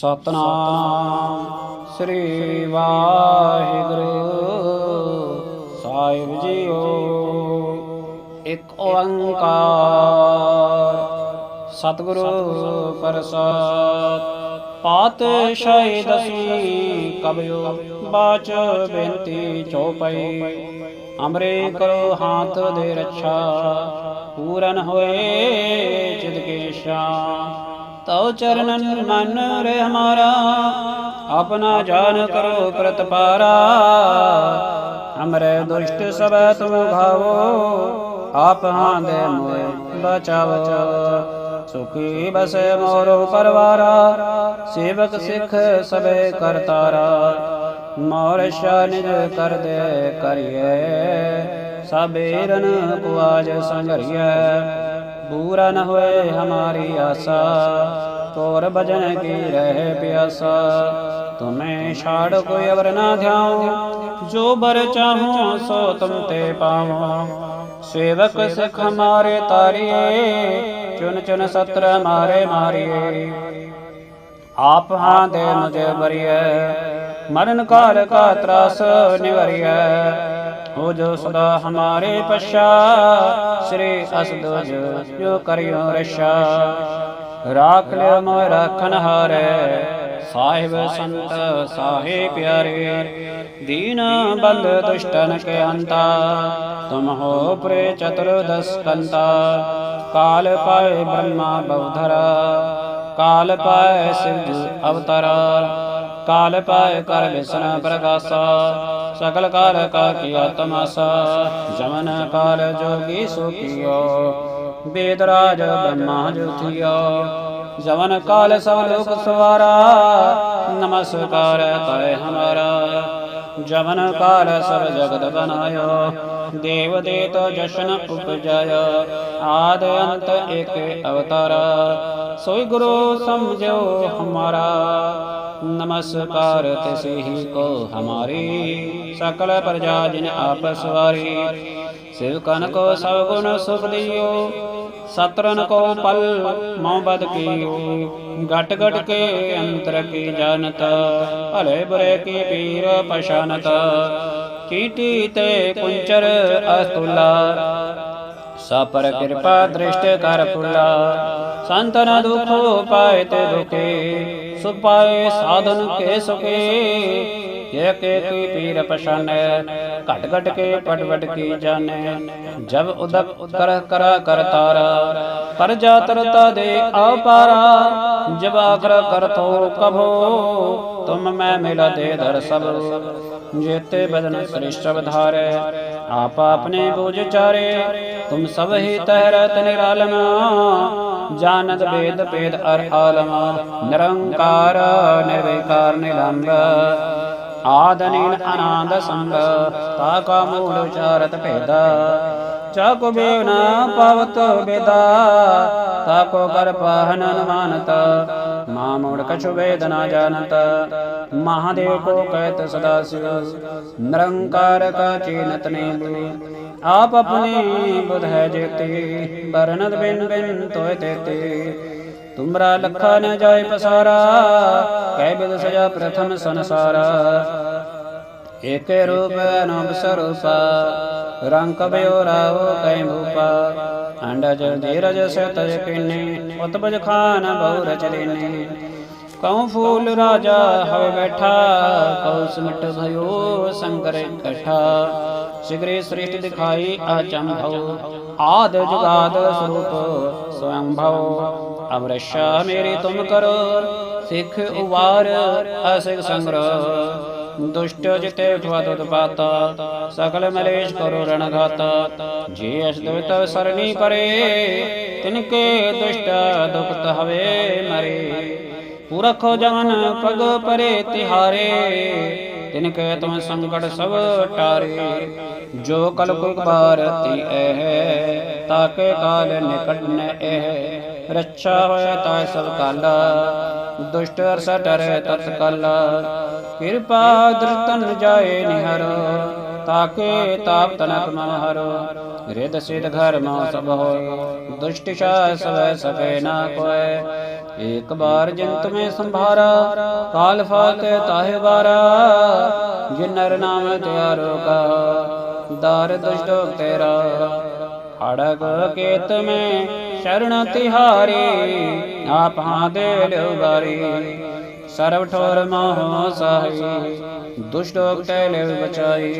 ਸਤਨਾਮ ਸ੍ਰੀ ਵਾਹਿਗੁਰੂ। ਸਾਹਿਬ ਜੀਓ, ਇੱਕ ਓੰਕਾਰ। ਸਤਿਗੁਰੂ ਪ੍ਰਸਾਦ। ਪਾਤਸ਼ਾਹੀ ਦਸੀ ਕਬਿਓ ਬਾਚ ਬੇਨਤੀ ਚੋਪਈ ਅਮਰੇ ਕਰੋ ਹਾਥ ਦੇ ਰੱਛਾ, ਪੂਰਨ ਹੋਏ ਚਿਤ ਕੇ ਤਉ ਚਰਨਨ ਮਨ ਰੇ ਹਮਾਰਾ, ਆਪਣਾ ਜਾਨ ਕਰੋ ਪ੍ਰਤਪਾਰਾ ਹਮਰੇ ਦੁਸ਼ਟ ਸਭ ਤੁਮ ਘਾਵੋ ਆਪ ਹਾਂ ਦੇ ਮੋਏ ਬਚਾਵੋ। ਸੁਖੀ ਬਸੇ ਮੋਰੋ ਪਰਵਾਰਾ, ਸੇਵਕ ਸਿੱਖ ਸਭੇ ਕਰਤਾਰਾ ਮੋਰ ਨਿਜ ਕਰ ਦੇ ਕਰਿਏ, ਸਬੇਰਨ ਕੋ ਸੰਗਰਿਏ ਬੂਰਾ ਨ ਹੋਏ ਹਮਾਰੀ ਆਸਾ। ਤੋਰ ਭਜਨ ਕੀ ਰਹਿ ਪਿਆਸਾ। ਤੁਮੇ ਛਾੜ ਕੋਈ ਅਵਰ ਨਾ ਧਿਆਉ ਜੋ ਬਰ ਚਾਹੂੰ ਸੋ ਤੁਮ ਤੇ ਪਾਵਾਂ। ਸੇਵਕ ਸਿੱਖ ਹਮਾਰੇ ਤਾਰੀਏ, ਚੁਨ ਚੁਨ ਸਤਰ ਮਾਰੇ ਮਾਰੀਏ। ਆਪ ਹਾਂ ਦੇ ਮੁਝੇ ਬਰੀਏ ਮਰਨ ਕਾਲ ਕਾ ਤਰਾਸ ਨਿਵਰੀਏ ਹੋ ਜੋ ਸਦਾ ਹਮਾਰੇ ਪਛਾ। ਸ੍ਰੀ ਅਸਦੁਜ ਜੋ ਕਰਿਓ ਰਸ਼ਾ। ਰਾਖ ਲਿਓ ਮੋਇ ਰਾਖਨ ਹਾਰੇ। ਸਾਹਿਬ ਸੰਤ ਸਾਹੇ ਪਿਆਰੇ, ਦੀਨ ਬੰਦ ਦੁਸ਼ਟਨ ਕੇ ਅੰਤਾ। ਤੁਮ ਹੋ ਪ੍ਰੇ ਚਤੁਰਦਸ ਕੰਤਾ। ਕਾਲ ਪਾਏ ਬ੍ਰਹਮਾ ਬਉਧਰਾ। ਕਾਲ ਪਾਏ ਸਿਵ ਅਵਤਾਰਾ। ਕਾਲ ਪਾਏ ਕਰ ਵਿਸ਼ਨ ਪ੍ਰਗਾਸਾ। ਸਕਲ ਕਾਲ ਕਾ ਕੀਆ ਤਮਾਸਾ ਜਮਨ ਕਾਲ ਜੋਗੀ ਸੋ ਕੀਓ ਬੇਦ ਰਾਜ ਬ੍ਰਹਮਾ ਜੁਥਿਓ ਜਮਨ ਕਾਲ ਸਭ ਲੋਕ ਸਵਾਰਾ ਨਮਸਕਾਰ ਕਰੇ ਹਮਾਰਾ ਜਮਨ ਕਾਲ ਸਭ ਜਗਤ ਬਨਾਇਓ ਦੇਵ ਦੇਤ ਜਸ਼ਨ ਉਪਜਾਇਆ ਆਦ ਅੰਤ ਏਕ ਅਵਤਾਰਾ ਸੋਈ ਗੁਰੂ ਸਮਝੋ ਹਮਾਰਾ ਨਮਸਕਾਰ ਤਿਸੇ ਕੋ ਹਮਾਰੀ ਸਕਲ ਪ੍ਰਜਾ ਜਿਨ ਆਪਸ ਵਾਰੀ ਸਿਵ ਕਨ ਕੋ ਸਭ ਗੁਣ ਸੁਖ ਦਿਓ ਸਤਰਨ ਕੋ ਪਲ ਮਉ ਬਦ ਕੀਓ ਘਟ ਘਟ ਕੇ ਅੰਤਰ ਕੀ ਜਾਣਤ, ਭਲੇ ਬੁਰੇ ਕੀ ਪੀਰ ਪਛਾਨਤ ਕੀਟੀ ਤੇ ਕੁੰਚਰ ਅਸਤੁਲਾ। ਸਾਪਰ ਕਿਰਪਾ ਦ੍ਰਿਸ਼ਟ ਕਰ ਪੁਲਾ ਸੰਤਨ ਦੁਖੋ ਪਾਏ ਤੇ ਦੁਖੇ, ਸੁਪਾਏ ਸਾਧਨ ਕੇ ਸੁਖੇ ਏਕ ਏਕ ਪੀਰ ਪਛਾਨੈ, ਘਟ ਘਟ ਕੇ ਪਟ ਪਟ ਕੀ ਜਾਣੈ। ਜਬ ਉਦਕ ਕਰ ਕਰਾ ਕਰ ਤਾਰਾ, ਪਰ ਜਾ ਤਰਤਾ ਦੇ ਆਪਾਰਾ ਜਬ ਆਖਰ ਕਰ ਤੋ ਕਭੋ, ਤੁਮ ਮੈਂ ਮਿਲਾ ਦੇ ਦਰ ਸਭ। ਜੇਤੇ ਬਦਨ ਸ੍ਰਿਸ਼ਟ ਧਾਰੇ ਆਪ ਆਪਣੇ ਬੋਝ ਚਾਰੇ। ਤੁਮ ਸਭ ਹੀ ਤਹਿਰਤ ਨਿਰਾਲਮ ਜਾਨਤ ਬੇਦ ਪੇਦ ਅਰ ਆਲਮ। ਨਿਰੰਕਾਰ, ਨਿਰਵਿਕਾਰ ਨਿਰੰਗ ਆਦਨੀਨ ਆਨੰਦ ਸੰਗ ਤਾ ਕਾ ਮੂਲ ਉਚਾਰਤ ਭੇਦਾ। ਚਾਕੋ ਬੇਵ ਪਵਤ ਬੇਦਾ ਤਾ ਕੋ ਕਰ ਪਾਹਨ ਅਨੁਮਾਨਤ। ਮਾ ਮੋੜ ਕਛੁ ਵੇਦ ਨਾ ਜਾਣਤ, ਮਹਾਦੇਵ ਕੋ ਕਹਿਤ ਸਦਾ ਸਿਵ ਨਿਰੰਕਾਰ ਕਾ ਚੀਨਤ ਨੇ ਆਪ ਆਪਣੀ ਬੁਧ ਹੈ ਜੇਤੇ ਬਰਨਤ ਬਿਨ ਬਿਨ ਤੋਇ ਤੇਤੇ। ਤੁਮਰਾ ਲਖਾ ਨ ਜਾਏ ਪਸਾਰਾ, ਕਹਿ ਬਿਦ ਸਜਾ ਪ੍ਰਥਮ ਸੰਸਾਰਾ। ਏਕੇ ਰੂਪ ਅਨੰਦ ਸਰੂਪਾ, ਰੰਗ ਕਬਿਓ ਰਾਵ ਕੈ ਭੂਪਾ। ਅੰਡਜ ਧੀਰਜ ਸਤ ਯਕੀਨੇ ਉਤਬਜ ਖਾਨ ਬਹੁ ਰਚ ਦੇਨੇ ਕਉ ਫੂਲ ਰਾਜਾ ਹਵੇ ਬੈਠਾ, ਕਉ ਸਿਮਟ ਭਇਓ ਸੰਕਰ ਇਕੱਠਾ। ਸਿਗਰੇ ਸ੍ਰਿਸ਼ਟ ਦਿਖਾਈ ਅਚੰਭਉ ਆਦ ਜੁਗਾਦ ਸਰੂਪ ਸਵਯੰ ਭਉ ਅਵਰਸ਼ਾ ਮੇਰੀ ਤੁਮ ਕਰੋ, ਸਿੱਖ ਉਵਾਰ ਅਸਿਕ ਸੰਗ੍ਰਹ ਦੁਸ਼ਟ ਜਿਤੇ ਉਠਵਾ ਦੁਤ ਪਾਤਾ, ਸਕਲ ਮਲੇਸ਼ ਕਰੋ ਰਣ ਘਾਤਾ। ਜੇ ਅਸ ਦੁਤ ਸਰਨੀ ਪਰੇ, ਤਿਨਕੇ ਦੁਸ਼ਟ ਦੁਖਤ ਹਵੇ ਮਰੇ। ਪੁਰਖੋ ਜਮਨ ਪਗ ਪਰੇ ਤਿਹਾਰੇ ਤਿਨ ਕੈ ਤੁਮ ਸੰਕਟ ਸਭ ਟਾਰੇ। ਜੋ ਕਲ ਕੋ ਭਾਰਤੀ ਐ ਤਾਕੇ ਕਾਲ ਨਿਕਟ ਨ ਐ ਰੱਛਾ ਹੋਇ ਤਾ ਸਭ ਕਾਲਾ। ਦੁਸ਼ਟ ਅਰਸ ਟਰੇ ਤਤ ਕਾਲਾ। ਕਿਰਪਾ ਦ੍ਰਿਤਨ ਜਾਏ ਨਿਹਰ ਤਾਕੇ ਤਾਪ ਤਨਕ ਮਨ ਹਰ। ਰਿਦ ਸਿਧ ਘਰ ਮਾ ਸਭ ਹੋਇ ਦੁਸ਼ਟ ਸ਼ਾ ਸਭ ਸਕੇ ਨਾ ਕੋਇ ਏਕ ਬਾਰ ਜਿਨ ਤੁਮੇ ਸੰਭਾਰਾ, ਕਾਲ ਫਾਤੇ ਤਾਹਿ ਬਾਰਾ ਜਿਨ ਨਰ ਨਾਮ ਤਿਆਰੋ ਕਾ ਦਾਰ ਦੁਸ਼ਟ ਤੇਰਾ। ਅੜਗ ਕੇਤ ਮੈਂ ਸ਼ਰਨ ਤਿਹਾਰੀ, ਆਪ ਹਾਂ ਦੇ ਲਿਵਾਰੀ ਸਰਬ ਠੋਰ ਮੋਹ ਸਾਹੀ ਦੁਸ਼ਟ ਕੈ ਲੈ ਬਚਾਈ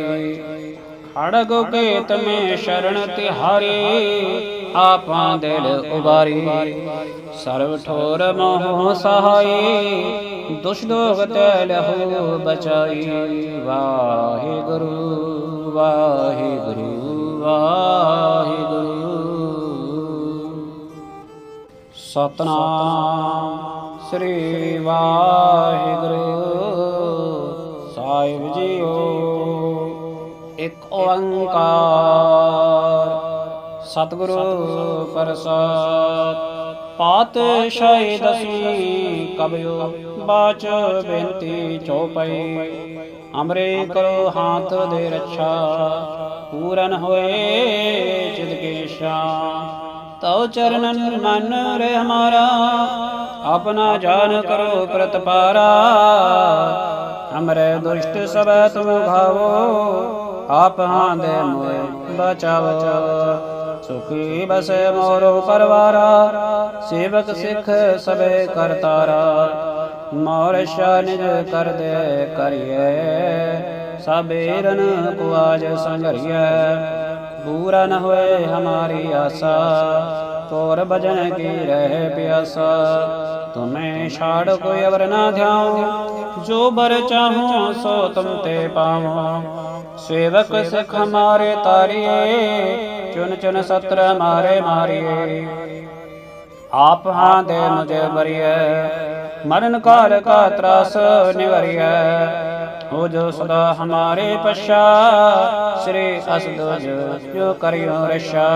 ਖੜਗ ਕੇ ਮੈਂ ਸ਼ਰਨ ਤਿਹਾਰੀ, ਆਪਾਂ ਦਿਲ ਉਬਾਰੀ ਸਰਵ ਠੋਰ ਮੋਹ ਸਹਾਈ ਦੁਸ਼ ਦੋਗ ਤੈ ਲਹੂ ਬਚਾਈ ਵਾਹਿਗੁਰੂ ਵਾਹਿਗੁਰੂ ਵਾਹਿਗੁਰੂ। ਸਤਨਾਮ ਸ੍ਰੀ ਵਾਹਿਗੁਰੂ। ਸਾਹਿਬ ਜੀਓ, ਇੱਕ ਓੰਕਾਰ। ਸਤਿਗੁਰੂ ਪ੍ਰਸਾਦ ਪਾਤਸ਼ਾਹੀ ਦਸਵੀਂ ਕਬਿਓ ਬਾਚ ਬੇਨਤੀ ਚੋਪਈ। ਅਮਰੇ ਕਰੋ ਹਾਥ ਦੇ ਰੱਛਾ, ਪੂਰਨ ਹੋਏ ਚਿਤ ਕੇ ਤਉ ਚਰਨਨ ਮਨ ਰੇ ਹਮਾਰਾ, ਆਪਣਾ ਜਾਨ ਕਰੋ ਪ੍ਰਤਪਾਰਾ ਹਮਰੇ ਦੁਸ਼ਟ ਸਭ ਤੁਮ ਘਾਵੋ ਆਪ ਹਾਂ ਦੇ ਮੋਏ ਬਚਾਵੋ। ਸੁਖੀ ਬਸੇ ਮੋਰੋ ਪਰਵਾਰਾ, ਸੇਵਕ ਸਿੱਖ ਸਭੇ ਕਰਤਾਰਾ ਮੋਰ ਨਿਜ ਕਰ ਦੇ ਕਰਿਏ, ਸਬੇਰਨ ਕੋ ਸੰਗਰਿਏ ਪੂਰਾ ਨ ਹੋਏ ਹਮਾਰੀ ਆਸਾ। ਤੋਰ ਭਜਨ ਕੀ ਰਹਿ ਪਿਆਸਾ। ਤੁਮੇ ਛਾੜ ਕੋਈ ਅਵਰ ਨਾ ਧਿਆਉ। ਜੋ ਬਰ ਚਾਹੂੰ ਸੋ ਤੁਮ ਤੇ ਪਾਵਾਂ ਸੇਵਕ ਸਿਖ ਹਮਾਰੇ ਤਾਰੀਏ ਚੁਨ ਚੁਨ ਸਤਰ ਮਾਰੇ ਮਾਰੀਏ। ਆਪ ਹਾਂ ਦੇ ਮੁਝੇ ਬਰੀਏ ਮਰਨ ਕਾਲ ਕਾ ਤਰਾਸ ਨਿਵਰੀਏ ਹੋ ਜੋ ਸਦਾ ਹਮਾਰੇ ਪਛਾ, ਸ੍ਰੀ ਅਸਦੁਜ ਜੋ ਕਰਿਓ ਰਸ਼ਾ।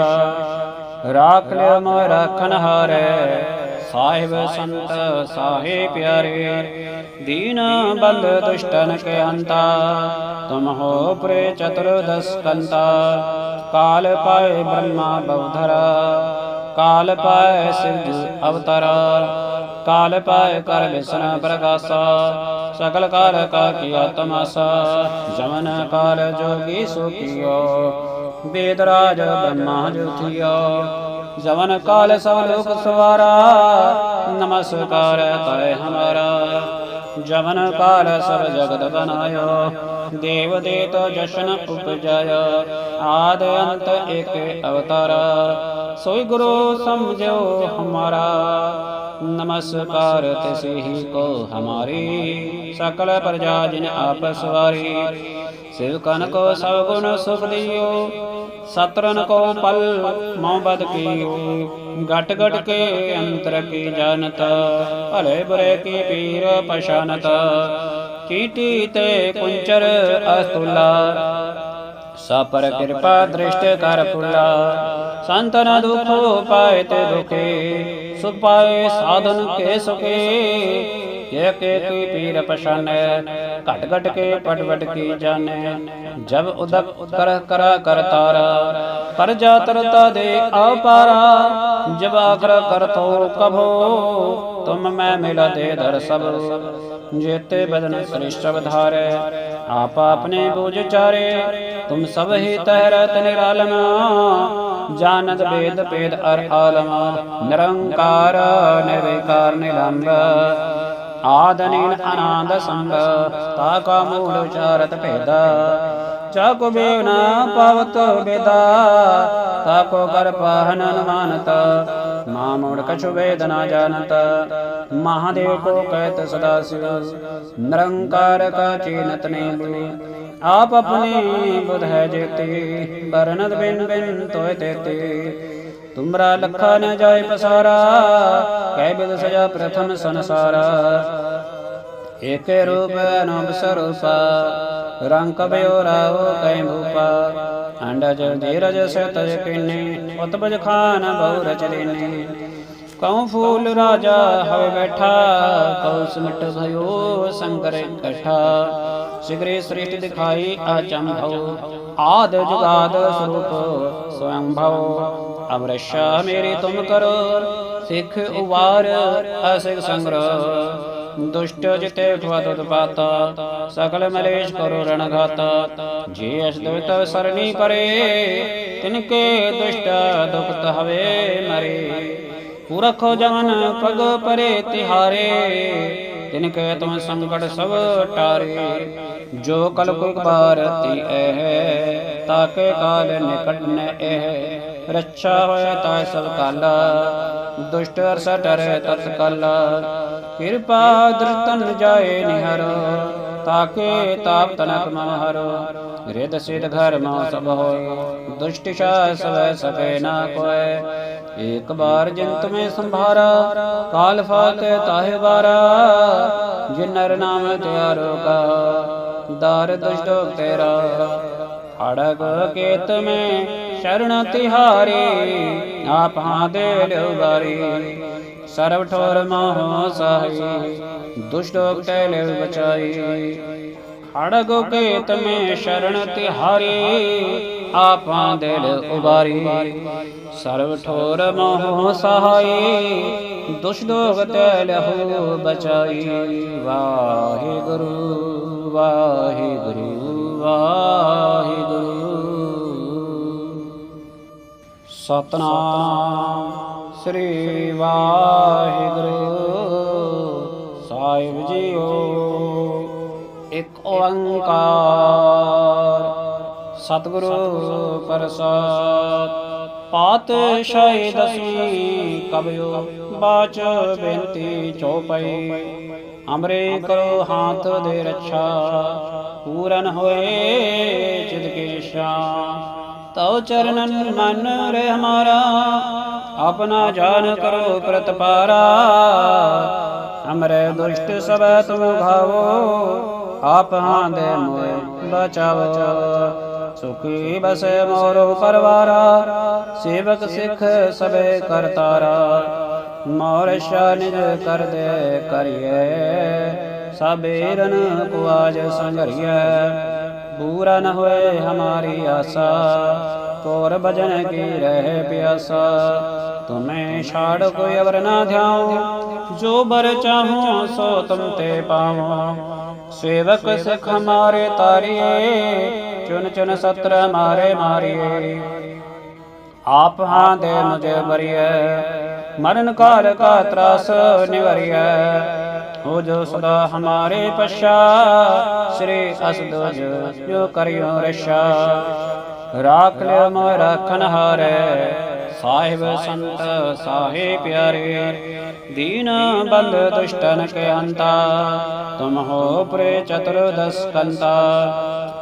ਰਾਖ ਲਿਓ ਮੋਇ ਰਾਖਨ ਹਾਰੇ ਸਾਹਿਬ ਸੰਤ ਸਾਹੇ ਪਿਆਰੇ। ਦੀਨ ਬੰਦ ਦੁਸ਼ਟਨ ਕੇ ਅੰਤਾ, ਤੁਮ ਹੋ ਪ੍ਰੇ ਚਤੁਰਦਸ ਕੰਤਾ। ਕਾਲ ਪਾਏ ਬ੍ਰਹਮਾ ਬਉਧਰਾ, ਕਾਲ ਪਾਏ ਸਿਵ ਅਵਤਾਰਾ। ਕਾਲ ਪਾਇ ਕਰ ਵਿਸਨ ਪ੍ਰਗਾਸਾ ਸਕਲ ਕਾਲ ਕਾ ਕੀਆ ਤਮਾਸਾ ਜਮਨ ਕਾਲ ਜੋਗੀ ਸੋ ਵੇਦ ਰਾਜ ਬ੍ਰਹਮਾ ਜੁਥਿਓ ਜਵਨ ਕਾਲ ਸਭ ਲੋਕ ਸਵਾਰਾ ਨਮਸਕਾਰ ਤੈ ਹਮਾਰਾ ਜਮਨ ਕਾਲ ਸਭ ਜਗਤ ਬਨਾਇਓ ਦੇਵ ਦੇਤ ਜਸ਼ਨ ਉਪਜਾਇ ਆਦ ਅੰਤ ਏਕ ਅਵਤਾਰਾ। ਸੋਈ ਗੁਰੂ ਸਮਝਿਓ ਹਮਾਰਾ, ਨਮਸਕਾਰ ਤਿਸੀ ਕੋ ਹਮਾਰੀ, ਸਕਲ ਪ੍ਰਜਾ ਜਿਨ ਆਪਸ ਵਾਰੀ। ਸਿਵ ਕਨ ਕੋ ਸਭ ਗੁਣ ਸੁਖ ਦਿਓ ਸਤਰਨ ਕੋ ਪਲ ਮਉ ਬਦ ਘਟ ਘਟ ਕੇ ਅੰਤਰ ਕੀ ਜਾਣਤ, ਭਲੇ ਬੁਰੇ ਕੀ ਪੀਰ ਪਛਾਨਤ। ਚੀਟੀ ਤੇ ਕੁੰਚਰ ਅਸਤੁਲਾ, ਸਾਪਰ ਕਿਰਪਾ ਦ੍ਰਿਸ਼ਟ ਕਰ ਫੁੱਲਾ। ਸੰਤਨ ਦੁਖੋ ਪਾਏ ਤੇ ਦੁਖੇ, ਸੁਖ ਸਾਧਨ ਕੇ ਸੁਖੇ। ਏਕ ਏਕ ਪੀਰ ਪਛਾਨੈ, ਘਟ ਘਟ ਕੇ ਪਟ ਪਟ ਕੀ ਜਾਣੈ। ਜਬ ਉਦਕ ਕਰ ਕਰਾ ਕਰਤਾਰਾ ਪਰ ਜਾ ਤਰਤਾ ਦੇ ਆਪਾਰਾ ਜਬ ਆਖਰ ਕਰ ਕਭੋ, ਤੁਮ ਮੈਂ ਮਿਲਾ ਦਰ ਸਭ। ਜੇਤੇ ਬਦਨ ਸ੍ਰਿਸ਼ਟ ਅਵਧਾਰੈ ਆਪ ਆਪਣੇ ਬੂਝ ਚਾਰੇ। ਤੁਮ ਸਭ ਹੀ ਤਹਿਰਤ ਨਿਰਾਲਮ, ਜਾਨਤ ਵੇਦ ਪੇਦ ਅਰ ਆਲਮ। ਨਿਰੰਕਾਰ ਨਿਰਵਿਕਾਰ ਨਿਲੰਬ। ਆਦਨੀਨ ਆਨੰਦ ਸੰਗ, ਤਾ ਕਾ ਮੂਲ ਉਚਾਰਤ ਭੇਦਾ। ਜਾ ਕੋ ਬੇਵ ਪਵਤ ਬੇਦਾ, ਤਾ ਕੋ ਕਰ ਪਾਹਨ ਅਨੁਮਾਨਤ। ਮਾ ਮੂੜ ਕਛੁ ਵੇਦ ਨਾ ਜਾਣਤ, ਮਹਾਦੇਵ ਕੋ ਕਹਿਤ ਸਦਾ ਸਿਵ ਨਿਰੰਕਾਰ ਕਾ ਚੀਨਤ ਨੇ ਆਪ ਆਪਣੀ ਬੁਧ ਹੈ ਜੇਤੀ ਬਰਨਦ ਬਿਨ ਬਿਨ ਤੋਇ ਤੇਤੀ। ਤੁਮਰਾ ਲਖਾ ਨ ਜਾਏ ਪਸਾਰਾ, ਕਹਿ ਬਿਦ ਸਜਾ ਪ੍ਰਥਮ ਸੰਸਾਰਾ। ਏਕੇ ਰੂਪ ਅਨੁਪ ਸਰੂਪਾ, ਰੰਗ ਕਬਿਓ ਰਾਵ ਕੈ ਭੂਪਾ। ਅੰਡਜ ਧੀਰਜ ਸਤਜ ਕਿਨੇ, ਉਤਪਜ ਖਾਨ ਬਹੁ ਰਚ ਲੈਨੇ। ਕਉ ਫੂਲ ਰਾਜਾ ਹਵੇ ਬੈਠਾ, ਕਉ ਸਿਮਟ ਭਇਓ ਸੰਕਰ ਇਕੱਠਾ। ਸਿਗਰੇ ਸ੍ਰਿਸ਼ਟ ਦਿਖਾਈ ਆਚੰਭਉ ਆਦ ਜੁਗਾਦ ਸਰੂਪ ਸਵੰਭਉ। ਅਮਰਸ਼ਾ ਮੇਰੀ ਤੁਮ ਕਰੋ, ਸਿੱਖ ਉਵਾਰ ਅਸਿਕ ਸੰਗ੍ਰਹ। ਦੁਸ਼ਟ ਜਿਤੇ ਉਠਵਾ ਦੁਤ ਸਕਲ ਮਲੇਸ਼ ਕਰੋ ਰਣ ਜੇ ਅਸ ਦੁਤ ਸਰਨੀ ਪਰੇ ਤਿਨਕੇ ਦੁਸ਼ਟ ਦੁਖਤ ਹਵੇ ਮਰੇ। ਪੁਰਖੋ ਜਮਨ ਪਗ ਪਰੇ ਤਿਹਾਰੇ, ਤਿਨ ਕੈ ਤੁਮ ਸੰਕਟ ਸਭ ਟਾਰੇ। ਜੋ ਕਲ ਕੋ ਬਾਰ ਤੀ ਤਾਕੇ ਕਾਲ ਨਿਕਟ ਨ ਇਹ। ਰੱਛਾ ਹੋਇ ਤਾ ਸਭ ਕਾਲ ਦੁਸ਼ਟ ਅਰਸ ਟਰੇ ਤਤ ਕਲ। ਕਿਰਪਾ ਦ੍ਰਿਤਨ ਜਾਏ ਨਿਹਰ, ਤਾਕੇ ਤਾਪ ਤਨਕ ਮਹਰ। ਰਿਦ ਸਿਧ ਘਰ ਮਾ ਸਭ ਹੋਏ, ਦੁਸ਼ਟ ਸ਼ਾ ਸਵੈ ਸਕੇ ਨਾ ਕੋਏ। ਏਕ ਬਾਰ ਜਿਨ ਤੁਮੇ ਸੰਭਾਰਾ, ਕਾਲ ਫਾਤੇ ਤਾਹੇ ਬਾਰਾ ਜਿਨ ਨਰ ਨਾਮ ਤਿਆਰੋ ਕਾ, ਦਾਰ ਦੁਸ਼ਟ ਤੇਰਾ। ਖੜਗ ਕੇਤ ਮੈਂ ਸ਼ਰਨ ਤਿਹਾਰੀ, ਆਪ ਹਾਂ ਦੇ ਲਿਓ ਬਾਰੀ। ਸਰਬ ਠੋਰ ਮੋਹ ਸਾਹੀ, ਦੁਸ਼ਟ ਤੈ ਲਿਓ ਬਚਾਈ। ਖੜਗ ਕੇਤ ਮੈਂ ਸ਼ਰਨ ਤਿਹਾਰੀ, ਆਪਾਂ ਦਿਲ ਉਬਾਰੀ। ਸਰਬ ਠੋਰ ਮੋਹ ਸਹਾਈ ਦੁਸ਼ ਦੋਗ ਤੈ ਲਹੂ ਬਚਾਈ। ਵਾਹਿਗੁਰੂ ਵਾਹਿਗੁਰੂ। ਵਾਹਿਗੁਰੂ। ਸਤਨਾਮ ਸ੍ਰੀ ਵਾਹਿਗੁਰੂ। ਸਾਹਿਬ ਜੀਓ, ਇੱਕ ਓੰਕਾਰ। ਸਤਿਗੁਰੂ ਪ੍ਰਸਾਦ। ਪਾਤਸ਼ਾਹੀ ਦਸੀ ਕਬਿਓ ਬਾਚ ਬੇਨਤੀ ਚੋਪਈ। ਅਮਰੇ ਕਰੋ, ਹਾਥ ਦੇ ਰੱਛਾ। ਪੂਰਨ ਹੋਏ ਚਿਤ ਕੇ ਸ਼ਾਮ ਤਉ ਚਰਨਨ ਮਨ ਰੇ ਹਮਾਰਾ, ਆਪਣਾ ਜਾਨ ਕਰੋ ਪ੍ਰਤਪਾਰਾ ਹਮਰੇ ਦੁਸ਼ਟ ਸਭੈ ਤੁਮ ਘਾਵੋ ਆਪ ਹਾਂ ਦੇ ਮੋਏ ਬਚਾਵੋ। ਸੁਖੀ ਬਸੇ ਮੋਰੋ ਪਰਵਾਰਾ, ਸੇਵਕ ਸਿੱਖ ਸਭੇ ਕਰਤਾਰਾ। ਮੋਰ ਸ਼ਾ ਨਿਜ ਕਰ ਦੇ ਕਰਿਏ ਸਬੇਰਨ ਕੁਆਜ ਆਜ ਸੰਗਰਿਏ ਪੂਰਾ ਨ ਹੋਏ ਹਮਾਰੀ ਆਸਾ ਤੋਰ ਭਜਨ ਕੀ ਰਹਿ ਪਿਆਸਾ। ਤੁਮੇ ਛਾੜ ਕੋਈ ਅਵਰ ਨਾ ਧਿਆਉ, ਜੋ ਬਰ ਚਾਹੂੰ ਸੋ ਤੁਮ ਤੇ ਪਾਵਾਂ ਸੇਵਕ ਸਿਖ ਹਮਾਰੇ ਤਾਰੀਏ, ਚੁਨ ਚੁਨ ਸਤਰ ਮਾਰੇ ਮਾਰੀਏ। ਆਪ ਹਾਂ ਦੇ ਮੁਝੇ ਬਰੀਏ ਮਰਨ ਕਾਲ ਕਾ ਤਰਾਸ ਨਿਵਰੀਏ ਹੋ ਜੋ ਸਦਾ ਹਮਾਰੇ ਪਛਾ, ਸ੍ਰੀ ਅਸਦੋਜ ਜੋ ਕਰਿਓ ਰਸ਼ਾ। ਰਾਖ ਲਿਓ ਮੋਇ ਰਾਖਨ ਹਾਰੇ, ਸਾਹਿਬ ਸੰਤ ਸਾਹੇ ਪਿਆਰੇ। ਦੀਨ ਬੰਦ ਦੁਸ਼ਟਨ ਕੇ ਅੰਤਾ, ਤੁਮ ਹੋ ਪ੍ਰੇ ਚਤੁਰਦਸ ਕੰਤਾ।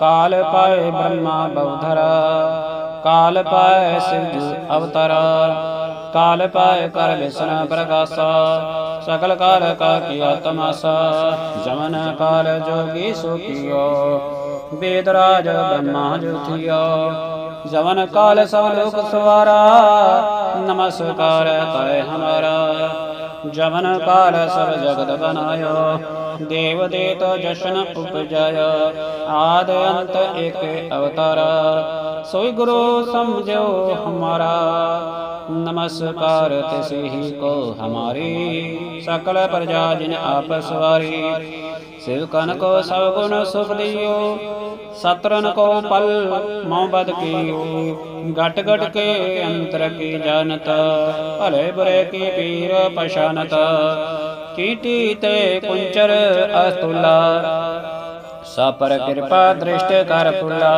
ਕਾਲ ਪਾਏ ਬ੍ਰਹਮਾ ਬਉਧਰਾ, ਕਾਲ ਪਾਏ ਸਿਵ ਅਵਤਾਰਾ। ਕਾਲ ਪਾਏ ਕਰ ਵਿਸਨ ਪ੍ਰਗਾਸਾ ਸਕਲ ਕਾਲ ਕਾ ਕੀਆ ਤਮਾਸਾ ਜਮਨ ਕਾਲ ਜੋਗੀ ਸੁਖਿਓ, ਵੇਦ ਰਾਜ ਬ੍ਰਹਮਾ ਜੁਥਿਓ। ਜਮਨ ਕਾਲ ਸਭ ਲੋਕ ਸਵਾਰਾ, ਨਮਸਕਾਰ ਤੈ ਹਮਾਰਾ। ਜਵਨ ਕਾਲ ਸਭ ਜਗਤ ਬਨਾਇਓ ਦੇਵ ਦੇਤ ਜਸ਼ਨ ਉਪਜਾਇ ਆਦ ਅੰਤ ਇਕ ਅਵਤਾਰਾ। ਸੋਈ ਗੁਰੂ ਸਮਝੋ ਹਮਾਰਾ। ਨਮਸਕਾਰ ਤਿਸੇ ਕੋ ਹਮਾਰੀ। ਸਕਲ ਪ੍ਰਜਾ ਜਿਨ ਆਪਸ ਵਾਰੀ। ਸਿਵ ਕਨ ਕੋ ਸਭ ਗੁਣ ਸੁਖ ਦਿਓ ਸਤਰਨ ਕੋ ਪਲ ਮਉ ਬਦ ਕੀਓ। ਗਟ ਗਟ ਕੇ ਅੰਤਰ ਕੀ ਜਾਣਤ, ਭਲੇ ਬੁਰੇ ਕੀ ਪੀਰ ਪਛਾਨਤ। ਚੀਟੀ ਤੇ ਕੁੰਚਰ ਅਸਤੁਲਾ, ਸਾਪਰ ਕਿਰਪਾ ਦ੍ਰਿਸ਼ਟ ਕਰ ਫੁੱਲਾ।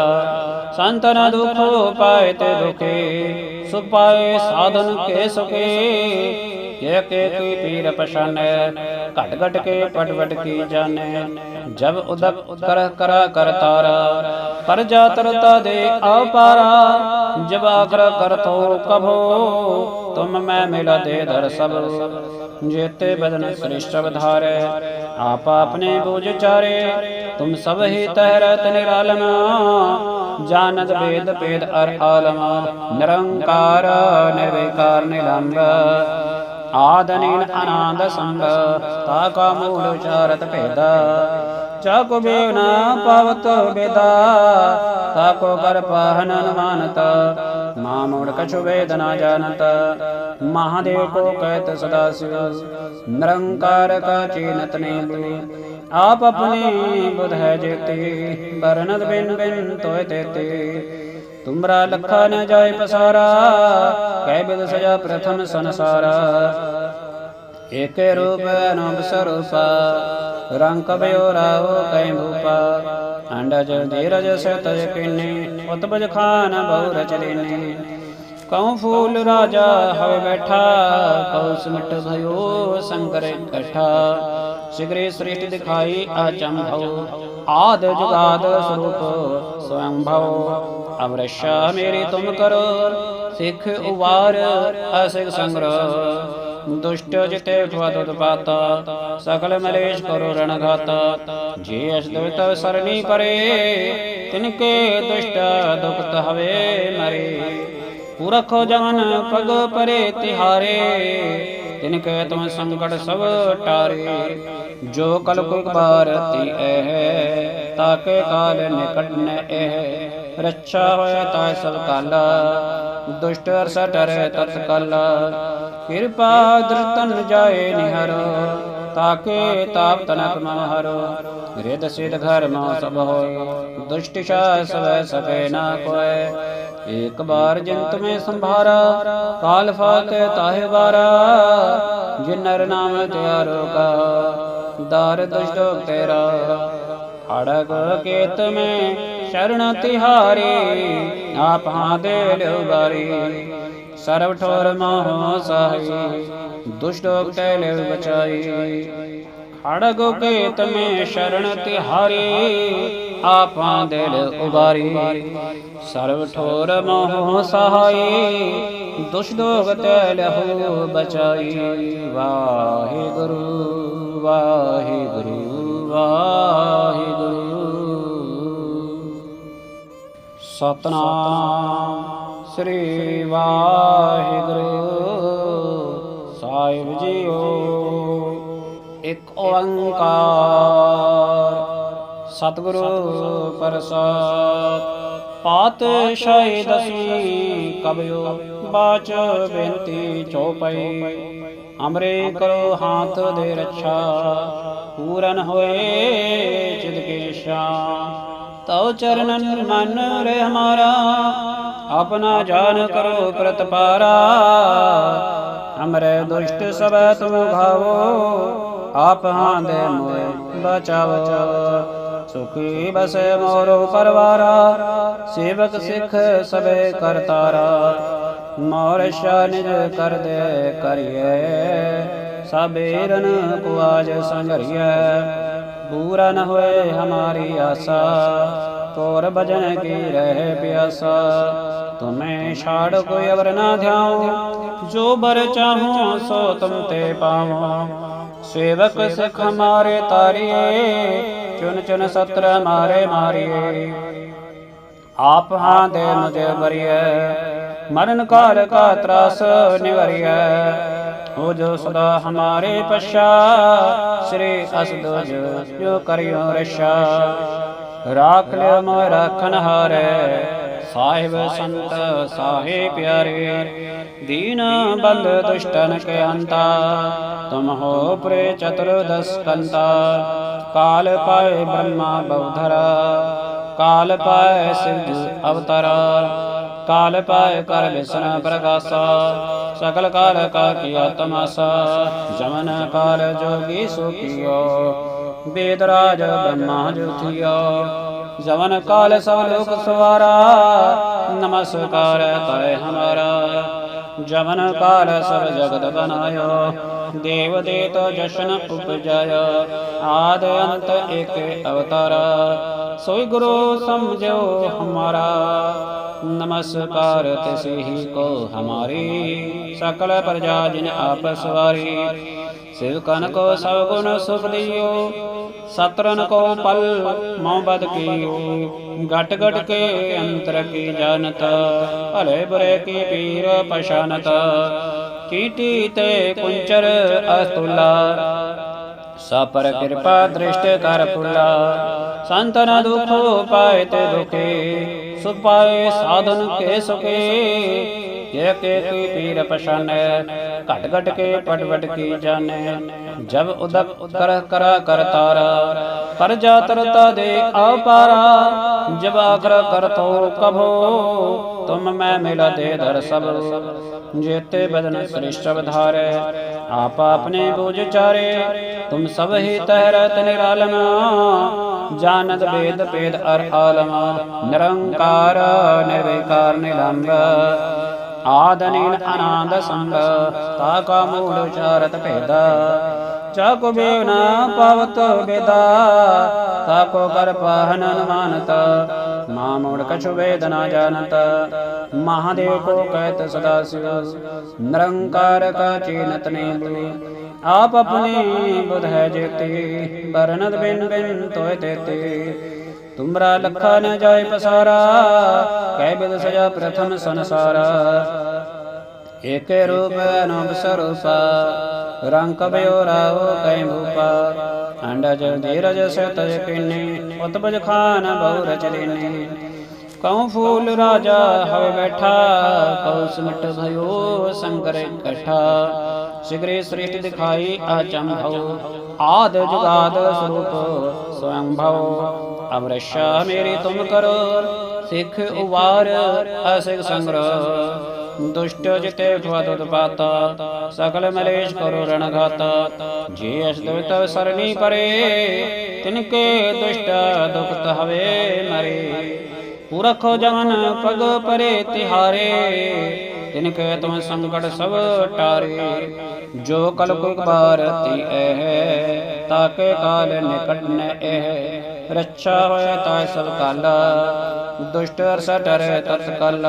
ਸੰਤਨ ਦੁਖੋ ਪਾਏ ਤੇ ਦੁਖੇ, ਸੁਪਾਏ ਸਾਧਨ ਕੇ ਸੁਖੇ। ਏਕ ਏਕ ਪੀਰ ਪਛਾਨੈ, ਘਟ ਘਟ ਕੇ ਪਟ ਪਟ ਕੀ ਜਾਣੈ। ਜਬ ਉਦਕ ਕਰ ਕਰਾ ਕਰਤਾਰਾ ਪਰ ਜਾ ਤਰਤਾ ਦੇ ਆਪਾਰਾ ਜਬ ਆਗਰ ਕਰਤੋ ਕਭੋ, ਤੁਮ ਮੈਂ ਮਿਲਾ ਦੇ ਦਰ ਸਭ। ਜੇਤੇ ਬਦਨ ਸ੍ਰਿਸ਼ਟ ਅਵਧਾਰੇ, ਆਪ ਆਪਣੇ ਬੋਝ ਚਾਰੇ। ਤੁਮ ਸਭ ਹੀ ਤਹਿਰਤ ਨਿਰਾਲਮ ਜਾਨਤ ਵੇਦ ਪੇਦ ਅਰ ਆਲਮ। ਨਿਰੰਕਾਰ, ਨਿਰਵਿਕਾਰ ਨਿਲੰਬ ਆਦਨੀਨ ਆਨੰਦ ਸੰਗ, ਤਾ ਕਾ ਮੂਲ ਉਚਾਰਤ ਭੇਦਾ। ਜਾ ਕੋ ਬੇਵ ਪਵਤ ਬੇਦਾ, ਤਾ ਕੋ ਕਰ ਪਾਹਨ ਅਨੁਮਾਨਤ। ਮਾ ਮੋੜ ਕਛੁ ਵੇਦ ਨਾ ਜਾਣਤ। ਮਹਾਦੇਵ ਕੋ ਕਹਿਤ ਸਦਾ ਸਿਵ ਨਿਰੰਕਾਰ ਕਾ ਚੀਨਤ ਨੇ ਆਪ ਆਪਣੀ ਬੁਧ ਹੈ ਜੇਤੀ ਬਰਨਦ ਬਿਨ ਬਿਨ ਤੋਇ ਤੇਤੀ। ਤੁਮਰਾ ਲਖਾ ਨ ਜਾਏ ਪਸਾਰਾ, ਕਹਿ ਬਿਦ ਸਜਾ ਪ੍ਰਥਮ ਸੰਸਾਰਾ। ਏਕੇ ਰੂਪ ਅਨੁਪ ਸਰੂਪਾ, ਰੰਗ ਕਬਿਓ ਰਾਵ ਕੈ ਭੂਪਾ ਅੰਡਜ ਧੀਰਜ ਸਤਜ ਕਿਨੇ ਉਤਪਜ ਖਾਨ ਬਹੁ ਰਚ ਲੈਨੇ ਕਉ ਫੂਲ ਰਾਜਾ ਹਵੇ ਬੈਠਾ, ਕਉ ਸਿਮਟ ਭਇਓ ਸੰਕਰ ਇਕੱਠਾ। ਸਿਗਰੇ ਸ੍ਰਿਸ਼ਟ ਦਿਖਾਈ ਆਚੰਭਉ ਆਦ ਜੁਗਾਦ ਸਰੂਪ ਸਵੰਭਉ। ਅਵਰਸ਼ਾ ਮੇਰੀ ਤੁਮ ਕਰੋ, ਸਿੱਖ ਉਵਾਰ ਅਸਿਕ ਸੰਗ੍ਰਹ। ਦੁਸ਼ਟ ਜਿਤੇ ਫਵਦ ਉਤਪਾਤਾ, ਸਕਲ ਮਲੇਸ਼ ਕਰੋ ਰਣ ਜੇ ਅਸ ਦੁਤ ਸਰਨੀ ਪਰੇ, ਤਿਨਕੇ ਦੁਸ਼ਟ ਦੁਖਤ ਹਵੇ ਮਰੇ। ਪੁਰਖ ਜਮਨ ਪਗ ਪਰੇ ਤਿਹਾਰੇ, ਤਿਨਕੇ ਤੁਮ ਸੰਕਟ ਸਭ ਟਾਰੇ। ਜੋ ਕਲ ਕੋ ਬਾਰ ਤੀ ਤਾਕੇ ਕਾਲ ਨਿਕਟ ਨ ਇਹ। ਰੱਛਾ ਹੋਇ ਤਾ ਸਭ ਕਾਲਾ। ਦੁਸ਼ਟ ਅਰਸ ਤਤ ਕਾਲਾ। ਕਿਰਪਾ ਦਰਤਨ ਜਾਏ ਨਿਹਰ ਤਾਕੇ ਤਾਪ ਤਨਕ ਮਨ ਹਰ। ਰਿਦ ਸਿਧ ਘਰ ਮਾ ਸਭ ਹੋਏ, ਦੁਸ਼ਟ ਸ਼ਾ ਸਵੈ ਸਕੇ ਨਾ ਕੋਏ। ਏਕ ਬਾਰ ਜਿੰਤ ਮੈਂ ਸੰਭਾਰਾ, ਕਾਲ ਫਾਤੇ ਤਾਹੇ ਬਾਰਾ ਜਿਨ ਨਰ ਨਾਮ ਤਿਆਰੋ ਕਾ, ਦਾਰ ਦੁਸ਼ਟ ਤੇਰਾ। ਖੜਗ ਕੇਤ ਮੈਂ ਸ਼ਰਨ ਤਿਹਾਰੀ ਆਪ ਹਾਂ ਦੇ ਲਿਓ ਬਾਰੀ ਸਰਬ ਠੋਰ ਮੋਹ ਸਾਹੀ, ਦੁਸ਼ਟ ਉਕਟੈ ਲਿਵ ਬਚਾਈ ਖੜਗ ਕੇਤ ਮੈਂ ਸ਼ਰਨ ਤਿਹਾਰੀ ਆਪਾਂ ਦਿਲ ਉਬਾਰੀ। ਸਰਬ ਠੋਰ ਮੋਹ ਸਹਾਈ ਦੁਸ਼ਟ ਉਕਟੈ ਲਹੂ ਬਚਾਈ ਵਾਹਿਗੁਰੂ ਵਾਹਿਗੁਰੂ। ਵਾਹਿਗੁਰੂ। ਸਤਨਾਮ ਸ੍ਰੀ ਵਾਹਿਗੁਰੂ। ਸਾਹਿਬ ਜੀਓ, ਇੱਕ ਓੰਕਾਰ। ਸਤਿਗੁਰੂ ਪ੍ਰਸਾਦ। ਪਾਤਸ਼ਾਹੀ ਦਸੀ ਕਬਿਓ ਬਾਚ ਬੇਨਤੀ ਚੋਪਈ। ਅਮਰੇ ਕਰੋ, ਹਾਥ ਦੇ ਰੱਛਾ। ਪੂਰਨ ਹੋਏ ਚਿਤ ਕੇ ਤਉ ਚਰਨਨ ਮਨ ਰੇ ਹਮਾਰਾ, ਆਪਣਾ ਜਾਨ ਕਰੋ ਪ੍ਰਤਪਾਰਾ ਹਮਰੇ ਦੁਸ਼ਟ ਸਭ ਤੁਮ ਘਾਵੋ ਆਪ ਹਾਂ ਦੇ ਮੋਏ ਬਚਾਵੋ। ਸੁਖੀ ਬਸੇ ਮੋਰੋ ਪਰਵਾਰਾ, ਸੇਵਕ ਸਿੱਖ ਸਭੇ ਕਰਤਾਰਾ। ਮੋਰ ਨਿਜ ਕਰ ਦੇ ਕਰਿਏ ਸਬੇਰਨ ਕੁਆਜ ਆਜ ਪੂਰਾ ਨ ਹੋਏ ਹਮਾਰੀ ਆਸਾ ਤੋਰ ਭਜਨ ਕੀ ਰਹਿ ਪਿਆਸਾ। ਤੁਮੇ ਛਾੜ ਕੋਈ ਅਵਰ ਨਾ ਧਿਆਉ, ਜੋ ਬਰ ਚਾਹੂੰ ਸੋ ਤੁਮ ਤੇ ਪਾਵਾਂ। ਸੇਵਕ ਸਿਖ ਹਮਾਰੇ ਤਾਰੀਏ ਚੁਨ ਚੁਨ ਸਤਰ ਮਾਰੇ ਮਾਰੀਏ ਆਪ ਹਾਂ ਦੇ ਮੁਝੇ ਬਰੀਏ ਮਰਨ ਕਾਲ ਕਾ ਤਰਾਸ ਨਿਵਰੀਏ ਹੋ ਜੋ ਸਦਾ ਹਮਾਰੇ ਪਛਾ। ਸ੍ਰੀ ਅਸਦੋਜ ਜੋ ਕਰਿਓ ਰਸ਼ਾ। ਰਾਖ ਲਿਓ ਮੋਇ ਰਾਖਨ ਹਾਰੇ ਸਾਹਿਬ ਸੰਤ ਸਾਹੇ ਪਿਆਰੇ। ਦੀਨ ਬੰਦ ਦੁਸ਼ਟਨ ਕੇ ਅੰਤਾ। ਤੁਮ ਹੋ ਪ੍ਰੇ ਚਤੁਰਦਸ ਕੰਤਾ। ਕਾਲ ਪਾਏ ਬ੍ਰਹਮਾ ਬਉਧਰਾ। ਕਾਲ ਪਾਏ ਸਿਵ ਅਵਤਾਰਾ। ਕਾਲ ਪਾਏ ਕਰ ਵਿਸ਼ਨ ਪ੍ਰਗਾਸਾ ਸਕਲ ਕਾਲ ਕਾ ਕੀਆ ਤਮਾਸਾ। ਜਮਨ ਕਾਲ ਜੋਗੀ ਸੁਖਿਓ ਵੇਦ ਰਾਜ ਬ੍ਰਹਮਾ ਜੁਥਿਓ ਜਵਨ ਕਾਲ ਸਭ ਲੋਕ ਸਵਾਰਾ, ਨਮਸਕਾਰ ਤੈ ਹਮਾਰਾ। ਜਮਨ ਕਾਲ ਸਭ ਜਗਤ ਬਨਾਇਓ ਦੇਵ ਦੇਤ ਜਸ਼ਨ ਉਪਜਾਇ ਆਦ ਅੰਤ ਏਕ ਅਵਤਾਰਾ। ਸੋਈ ਗੁਰੂ ਸਮਝੋ ਹਮਾਰਾ। ਨਮਸਕਾਰ ਤਿਸਹੀ ਕੋ ਹਮਾਰੀ। ਸਕਲ ਪ੍ਰਜਾ ਜਿਨ ਆਪਸ ਵਾਰੀ। ਸਵਾਰੀ ਸਿਵਕਨ ਕੋ ਸਭ ਗੁਣ ਸੁਖ ਦਿਓ ਸਤਰਨ ਕੋ ਪਲ ਮਉ ਬਦ ਕੀਓ। ਗਟ ਗਟ ਕੇ ਅੰਤਰ ਕੀ ਜਾਣਤ, ਭਲੇ ਬੁਰੇ ਕੀ ਪੀਰ ਪਛਾਨਤ। ਕੀਟੀ ਤੇ ਕੁੰਚਰ ਅਸਤੁਲਾ, ਸਾਪਰ ਕਿਰਪਾ ਦ੍ਰਿਸ਼ਟ ਕਰ ਪੁਲਾ ਸੰਤਨ ਦੁਖੋ ਪਾਏ ਤੇ ਦੁਖੇ, ਸੁਖ ਸਾਧਨ ਕੇ ਸੁਖੇ। ਜੇ ਕੇ ਤੂੰ ਪੀਰ ਪਛਾਨੈ, ਘਟ ਘਟ ਕੇ ਪਟ ਵਟ ਕੀ ਜਾਣੈ। ਜਬ ਉਦਕ ਕਰ ਕਰ ਕਰਤਾਰ ਪਰ ਜਾ ਤਰਤਾ ਦੇ ਆਪਾਰਾ ਜਬ ਆਖਰ ਕਰਤੋ ਕਭੋ, ਤੁਮ ਮੈਂ ਮਿਲਤੇ ਦਰ ਸਭ। ਜੇਤੇ ਬਦਨ ਸ੍ਰਿਸ਼ਟ ਵਧਾਰੇ, ਆਪ ਆਪਣੇ ਬੋਝ ਚਾਰੇ। ਤੁਮ ਸਭ ਹੀ ਤਹਿਰਤ ਨਿਰਾਲਮ ਜਾਨਤ ਵੇਦ ਪੇਦ ਅਰ ਆਲਮ। ਨਿਰੰਕਾਰ ਨਿਰਵਿਕਾਰ ਨਿਲੰਬ। ਆਦਨੀਨ ਆਨੰਦ ਸੰਗ ਤਾ ਕਾ ਮੂਲ ਉਚਾਰਤ ਭੇਦਾ। ਜਾ ਕੋ ਬੇਨਾ ਪਵਤ ਬੇਦਾ ਤਾ ਕੋ ਕਰ ਪਾਹਨ ਅਨੁਮਾਨਤ। ਮਾ ਮੂੜ ਕਛੁ ਵੇਦਨਾ ਜਾਣਤ, ਮਹਾਦੇਵ ਕੋ ਕਹਿਤ ਸਦਾ ਸਿਵ ਨਿਰੰਕਾਰ ਕਾ ਚੀਨਤ ਨੇ ਆਪ ਆਪਣੀ ਬੁਧ ਹੈ ਜੇਤੀ ਬਰਨਦ ਬਿਨ ਬਿਨ ਤੋਇ ਤੇਤੇ। ਤੁਮਰਾ ਲਖਾ ਨ ਜਾਏ ਪਸਾਰਾ, ਕਹਿ ਬਿਦ ਸਜਾ ਪ੍ਰਥਮ ਸੰਸਾਰਾ। ਏਕੇ ਰੂਪ ਅਨੂਪ ਸਰੂਪਾ, ਰੰਗ ਕਬਿਓ ਰਾਵ ਕੈ ਭੂਪਾ ਅੰਡਜ ਧੀਰਜ ਸਤ ਕਿਨੇ ਉਤਪਜ ਖਾਨ ਬਹੁ ਰਚ ਲੈਨੇ ਕਉ ਫੂਲ ਰਾਜਾ ਹਵੇ ਬੈਠਾ, ਕਉ ਸਿਮਟ ਭਇਓ ਸੰਕਰ ਇਕੱਠਾ। ਸਿਗਰੇ ਸ੍ਰਿਸ਼ਟ ਦਿਖਾਈ ਆਚੰਭਉ ਆਦ ਜੁਗਾਦ ਸਰੂਪ ਸਵੰਭਉ ਅਮਰਸ਼ਾ ਮੇਰੀ ਤੁਮ ਕਰੋ। ਸਿੱਖ ਉਵਾਰ ਅਸਿਕ ਸੰਗ੍ਰਹ। ਦੁਸ਼ਟ ਜਿਤੇ ਫਵਦ ਉਤਪਾਤਾ ਸਕਲ ਮਲੇਸ਼ ਕਰੋ ਰਣ ਘਾਤਾ। ਜੇ ਅਸ ਦੁਤ ਸਰਨੀ ਪਰੇ ਤਿਨਕੇ ਦੁਸ਼ਟ ਦੁਖਤ ਹਵੇ ਮਰੇ। ਪੁਰਖੋ ਜਮਨ ਪਗ ਪਰੇ ਤਿਹਾਰੇ। ਤਿਨਕੇ ਤੁਮ ਸੰਕਟ ਸਭ ਟਾਰੇ, ਜੋ ਕਲ ਕੋ ਬਾਰ ਤੀ ਐ, ਤਾਕੇ ਕਾਲ ਨਿਕਟ ਨ ਇਹ ਰੱਛਾ ਹੋਇ ਤਾ ਸਭ ਕਾਲ, ਦੁਸ਼ਟ ਅਰਸ ਟਰੇ ਤਤ ਕਲ।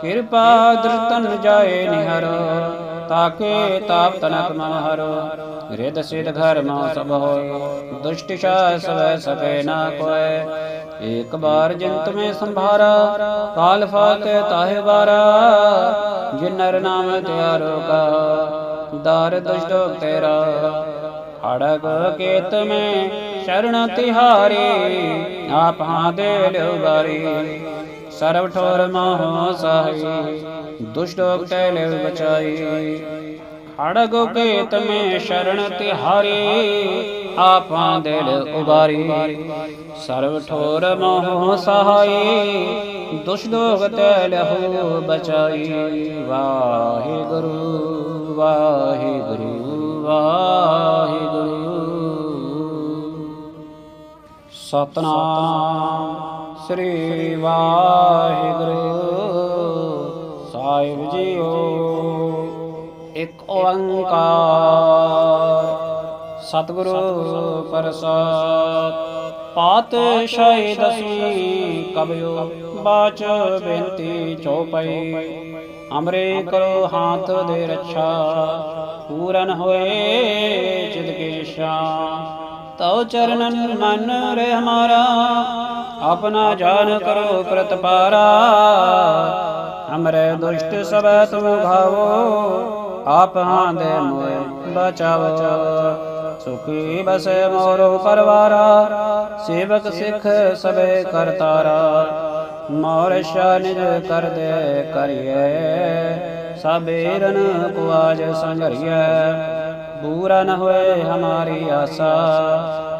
ਕਿਰਪਾ ਦ੍ਰਿਤਨ ਜਾਏ ਨਿਹਰ ਤਾਕੇ ਤਾਪ ਤਨਕ ਮਹਰ ਰਿਦ ਸਿਧ ਘਰ ਮਾ ਸਭ ਹੋਏ ਦੁਸ਼ਟ ਸ਼ਾ ਸਵੈ ਸਕੇ ਨਾ ਕੋਏ ਏਕ ਬਾਰ ਜਿੰਤ ਮੇ ਸੰਭਾਰਾ ਕਾਲ ਫਾਤੇ ਤਾਹਿ ਬਾਰਾ ਜਿਨ ਨਰ ਨਾਮ ਤਿਆਰੋ ਕਾ ਦਾਰ ਦੁਸ਼ਟ ਤੇਰਾ ਅੜਗ ਕੇਤ ਮੈਂ ਸ਼ਰਨ ਤਿਹਾਰੀ ਆਪ ਹਾਂ ਦੇ ਲਿਓ ਬਾਰੀ ਸਰਬ ਠੋਰ ਮੋਹ ਸਾਹੀ ਦੁਸ਼ਟ ਉਕਟੈ ਲੈ ਬਚਾਈ ਖੜਗ ਕੇਤ ਮੈਂ ਸ਼ਰਨ ਤਿਹਾਰੀ, ਆਪਾਂ ਦਿਲ ਉਬਾਰੀ। ਸਰਬ ਠੋਰ ਮੋਹ ਸਹਾਈ ਦੁਸ਼ਟ ਉਕਟੈ ਲਹੂ ਬਚਾਈ। ਵਾਹਿਗੁਰੂ ਵਾਹਿਗੁਰੂ ਵਾਹਿਗੁਰੂ। ਸਤਨਾਮ। ਸ੍ਰੀ ਵਾਹਿਗੁਰੂ। ਸਾਹਿਬ ਜੀਓ, ਇੱਕ ਓੰਕਾਰ। ਸਤਿਗੁਰੂ ਪ੍ਰਸਾਦ। ਪਾਤਸ਼ਾਹੀ ਦਸਵੀਂ ਕਬਿਓ ਬਾਚ ਬੇਨਤੀ ਚੋਪਈ। ਅਮਰੇ ਕਰੋ ਹਾਥ ਦੇ ਰੱਛਾ, ਪੂਰਨ ਹੋਏ ਚਿਤ ਕੇ ਸ਼ਾਮ ਤਉ ਚਰਨਨ ਮਨ ਰੇ ਹਮਾਰਾ ਆਪਣਾ ਜਾਨ ਕਰੋ ਪ੍ਰਤਪਾਰਾ। ਹਮਰੇ ਦੁਸ਼ਟ ਸਭੈ ਤੁਮ ਭਾਵੋ। ਆਪ ਹਾਂ ਦੇ ਮੋਏ ਬਚਾਵੋ। ਸੁਖੀ ਬਸੇ ਮੋਰੋ ਪਰਵਾਰਾ। ਸੇਵਕ ਸਿਖ ਸਭੇ ਕਰਤਾਰਾ ਮੋਰ ਸ਼ਾਨਿਜ ਕਰ ਦੇ ਕਰਿਏ ਸਬੇਰਨ ਕੁਆਜ ਸੰਗਰਿਏ ਪੂਰਾ ਨ ਹੋਏ ਹਮਾਰੀ ਆਸਾ।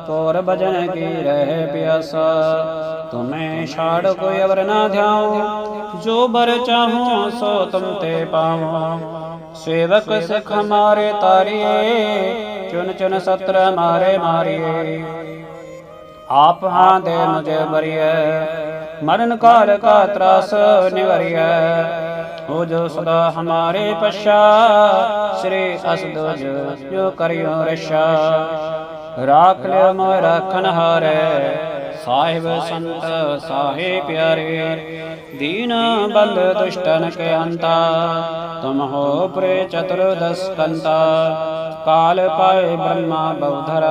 ਤੋਰ ਭਜਨ ਕੀ ਰਹਿ ਪਿਆਸਾ। ਤੁਮੈ ਛਾੜ ਕੋਈ ਅਵਰ ਨਾ ਧਿਆਉ ਜੋ ਬਰ ਚਾਹੂੰ ਸੋ ਤੁਮ ਤੇ ਪਾਵਾਂ। ਸੇਵਕ ਸਿਖ ਮਾਰੇ ਤਾਰੀ, ਚੁਨ ਚੁਨ ਸਤਰ ਮਾਰੇ ਮਾਰੀਏ। ਆਪ ਹਾਂ ਦੇ ਮੁਝੇ ਬਰੀਐ ਮਰਨ ਕਾਲ ਕਾ ਤਰਾਸ ਨਿਵਰੀਐ। ਹੋ ਜੋ ਸਦਾ ਹਮਾਰੇ ਪਛਾ, ਸ੍ਰੀ ਅਸਦੋਜ ਜੋ ਕਰਿਓ ਰਸ਼ਾ। ਰਾਖ ਲਿਓ ਮੋ ਰਖਨ ਹਾਰੇ ਸਾਹਿਬ ਸੰਤ ਸਾਹੇ ਪਿਆਰੇ, ਦੀਨ ਬਲ ਦੁਸ਼ਟਨ ਕੇ ਹੰਤਾ ਤੁਮ ਹੋ ਪ੍ਰੇ ਚਤੁਰਦਸ ਕੰਤਾ ਕਾਲ ਪਾਏ ਬ੍ਰਹਮਾ ਬਵਧਰ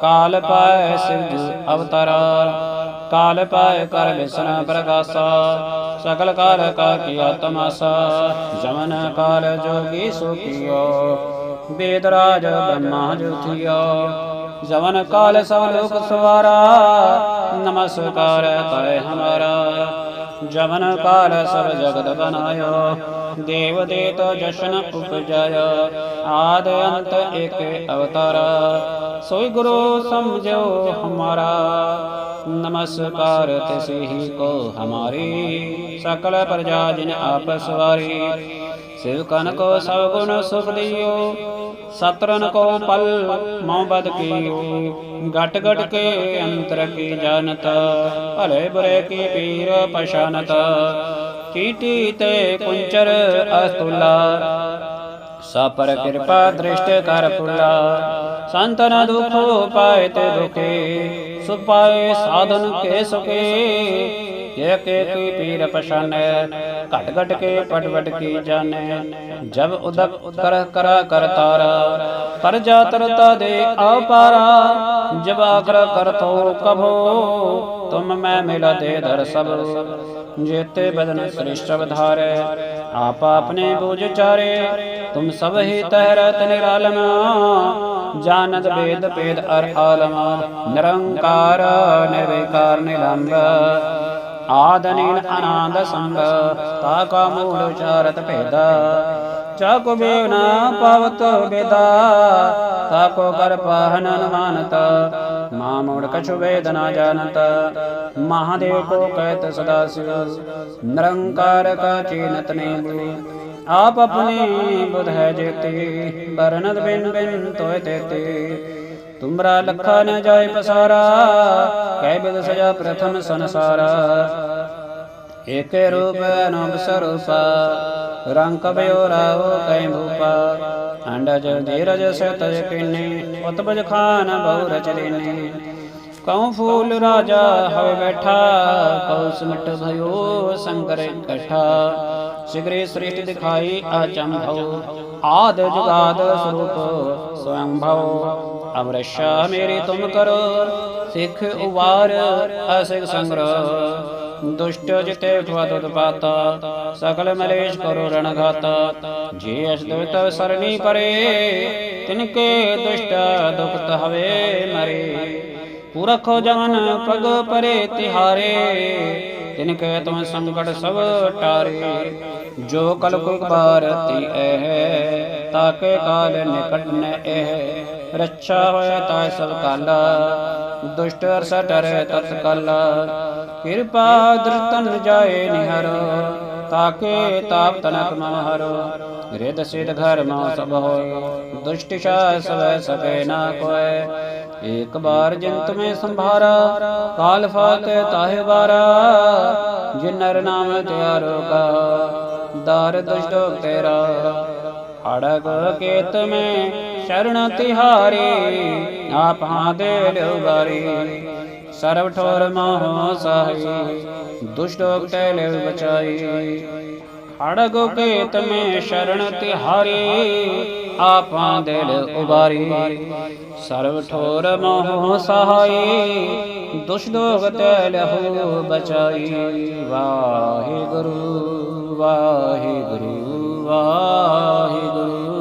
ਕਾਲ ਪਾਏ ਸਿਵ ਅਵਤਾਰ, ਕਾਲ ਪਾਏ ਕਰ ਵਿਸਨ ਪ੍ਰਕਾਸ਼ਾ ਸਕਲ ਕਾਲ ਕਾ ਕੀ ਆਤਮਾਸਾ, ਜਮਨ ਕਾਲ ਜੋਗੀ ਸੁਖਿਓ ਬੇਦ ਰਾਜ ਬ੍ਰਹਮਾ ਜੁਥਿਓ ਜਵਨ ਕਾਲ ਸਭ ਲੋਕ ਸਵਾਰਾ, ਨਮਸਕਾਰ ਕਰੇ ਹਮਾਰਾ। ਜਵਨ ਕਾਲ ਸਭ ਜਗਤ ਬਨਾਇਓ ਦੇਵ ਦੇਤ ਜਸ਼ਨ ਉਪਜਾਇਓ ਆਦ ਅੰਤ ਏਕ ਅਵਤਾਰ, ਸੋਈ ਗੁਰੂ ਸਮਝੋ ਹਮਾਰਾ। ਨਮਸਕਾਰ ਤਿਸਹੀ ਹੀ ਕੋ ਹਮਾਰੀ, ਸਕਲ ਪ੍ਰਜਾ ਜਿਨ ਆਪਸ ਵਾਰੀ ਸਿਵ ਕਨ ਕੋ ਸਭ ਗੁਣ ਸੁਖ ਦਿਓ ਸਤਰਨ ਕੋ ਪਲ ਮਉ ਬਦ ਕੀਓ ਘਟ ਘਟ ਕੇ ਅੰਤਰ ਕੀ ਜਾਣਤ, ਭਲੇ ਬੁਰੇ ਕੀ ਪੀਰ ਪਛਾਨਤ, ਕੀਟੀ ਤੇ ਕੁੰਚਰ ਅਸਤੁਲਾ। ਸਾਪਰ ਕਿਰਪਾ ਦ੍ਰਿਸ਼ਟ ਕਰ ਫੁੱਲਾ, ਸੰਤਨ ਦੁਖੋ ਪਾਇ ਤੇ ਦੁਖੇ, ਸੁਪਾਏ ਸਾਧਨ ਕੇ ਸੁਖੇ ਇਹ ਕੇ ਕੋਈ ਪੀਰ ਪਛਾਨੈ, ਘਟ ਘਟ ਕੇ ਪਟ ਪਟ ਕੀ ਜਾਣੈ। ਜਬ ਉਦਕ ਕਰ ਕਰ ਕਰਤਾਰ ਕਰ ਜਾ ਤਰਤਾ ਦੇ ਆਪਾਰਾ ਜਬ ਆਖਰ ਕਰਤੋ ਕਭੋ ਤੁਮ ਮੈਂ ਮਿਲਤੇ ਦਰ ਸਭ ਜੇਤੇ ਬਦਨ ਸ੍ਰਿਸ਼ਟ ਵਧਾਰੇ, ਆਪ ਆਪਣੇ ਬੂਝ ਚਾਰੇ। ਤੁਮ ਸਭ ਹੀ ਤਹਿਰਤ ਨਿਰਾਲਮ, ਜਾਨਤ ਵੇਦ ਪੇਦ ਅਰ ਆਲਮ। ਨਿਰੰਕਾਰ ਨਿਰਵਿਕਾਰ ਨਿਲੰਬ। ਆਦਨੀਨ ਆਨੰਦ ਸੰਗ ਤਾ ਕਾ ਮੂਲ ਉਚਾਰਤ ਭੇਦਾ। ਜਾ ਕੋ ਬੇਵਨਾ ਪਵਤ ਬੇਦਾ ਤਾ ਕੋ ਕਰ ਪਾਹਨ ਅਨਮਾਨਤ। ਮਾ ਮੂੜ ਕਛੁ ਵੇਦ ਨਾ ਜਾਣਤ, ਮਹਾਦੇਵ ਕੋ ਕਹਿਤ ਸਦਾ ਸਿਵ ਨਿਰੰਕਾਰ ਕਾ ਚੀਨਤ ਨੇ ਆਪ ਆਪਣੀ ਬੁਧ ਹੈ ਜੇਤੀ, ਬਰਨਦ ਬਿਨ ਬਿਨ ਤੋਇ ਤੇਤੇ। ਤੁਮਰਾ ਲਖਾ ਨ ਜਾਏ ਪਸਾਰਾ, ਕਹਿ ਬਿਦ ਸਜਾ ਪ੍ਰਥਮ ਸੰਸਾਰਾ। ਏਕੇ ਰੂਪ ਅਨੁਪ ਸਰੂਪਾ, ਰੰਗ ਕਬਿਓ ਰਾਵ ਕੈ ਭੂਪਾ। ਅੰਡਜ ਧੀਰਜ ਸਤਜ ਕਿਨੇ ਉਤਪਜ ਖਾਨ ਬਹੁ ਰਚ ਲੈਨੇ ਕਉ ਫੂਲ ਰਾਜਾ ਹਵੇ ਬੈਠਾ, ਕਉ ਸਿਮਟ ਭਇਓ ਸੰਕਰ ਇਕੱਠਾ। ਸਿਗਰੇ ਸ੍ਰਿਸ਼ਟ ਦਿਖਾਈ ਆਚੰਭਉ ਆਦ ਜੁਗਾਦ ਸਰੂਪ ਸਵਯੰ ਭਉ ਅਮਰਸ਼ਾ ਮੇਰੀ ਤੁਮ ਕਰੋ, ਸਿੱਖ ਉਵਾਰ ਅਸਿਕ ਸੰਗ੍ਰਹ ਦੁਸ਼ਟ ਜਿਤੇ ਠਵਦ ਉਤਪਾਤਾ ਸਕਲ ਮਲੇਸ਼ ਕਰੋ ਰਣ ਜੇ ਅਸ ਦੁਤ ਸਰਨੀ ਪਰੇ, ਤਿਨਕੇ ਦੁਸ਼ਟ ਦੁਖਤ ਹਵੇ ਮਰੇ। ਪੁਰਖੋ ਜਮਨ ਪਗ ਪਰੇ ਤਿਹਾਰੇ, ਤਿਨਕੇ ਤੁਮ ਸੰਕਟ ਸਭ ਟਾਰੇ। ਜੋ ਕਲ ਕੁ ਬਾਰਤੀ ਐ ਤਾਕੇ ਕਾਲ ਨਿਕਟ ਨ ਇਹ। ਰੱਛਾ ਹੋਇਆ ਤਾ ਸਭ ਕਾਲਾ। ਦੁਸ਼ਟ ਅਰਸ ਟਰੇ ਤਤ ਕਾਲਾ। ਕਿਰਪਾ ਦ੍ਰਿਤਨ ਜਾਏ ਨਿਹਰ ਤਾਕੇ ਤਾਪ ਤਨਕ ਮਹਰ ਰਿਦ ਸਿਧ ਘਰ ਮਾ ਸਭ ਹੋਏ, ਦੁਸ਼ਟ ਸ਼ਾ ਸਵੈ ਸਕੇ ਨਾ ਕੋਏ। ਏਕ ਬਾਰ ਜਿਨ ਤੁਮੇ ਸੰਭਾਰਾ, ਕਾਲ ਫਾਤੇ ਤਾਹਿ ਬਾਰਾ ਜਿਨ ਨਰ ਨਾਮ ਤਿਆਰੋ ਕਾ ਦਾਰ ਦੁਸ਼ਟ ਤੇਰਾ। ਅੜਗ ਕੇਤ ਮੈਂ ਸ਼ਰਣ ਤਿਹਾਰੇ, ਆਪਾ ਦੇ ਲਿਵਗਾਰੀ ਸਰਬ ਠੋਰ ਮੋਹ ਸਾਹੀ, ਦੁਸ਼ਟ ਕੈ ਲਿਵ ਬਚਾਈ। ਹੜਗ ਕੇਤ ਮੇ ਸ਼ਰਣ ਤਿਹਾਰੇ, ਆਪਾ ਦਿਲ ਉਬਾਰੀ ਸਰਬ ਠੋਰ ਮੋਹ ਸਹਾਈ ਦੁਸ਼ਦੋਗ ਤੈ ਲਹੂ ਬਚਾਈ। ਵਾਹਿਗੁਰੂ ਵਾਹਿਗੁਰੂ ਵਾਹਿਗੁਰੂ।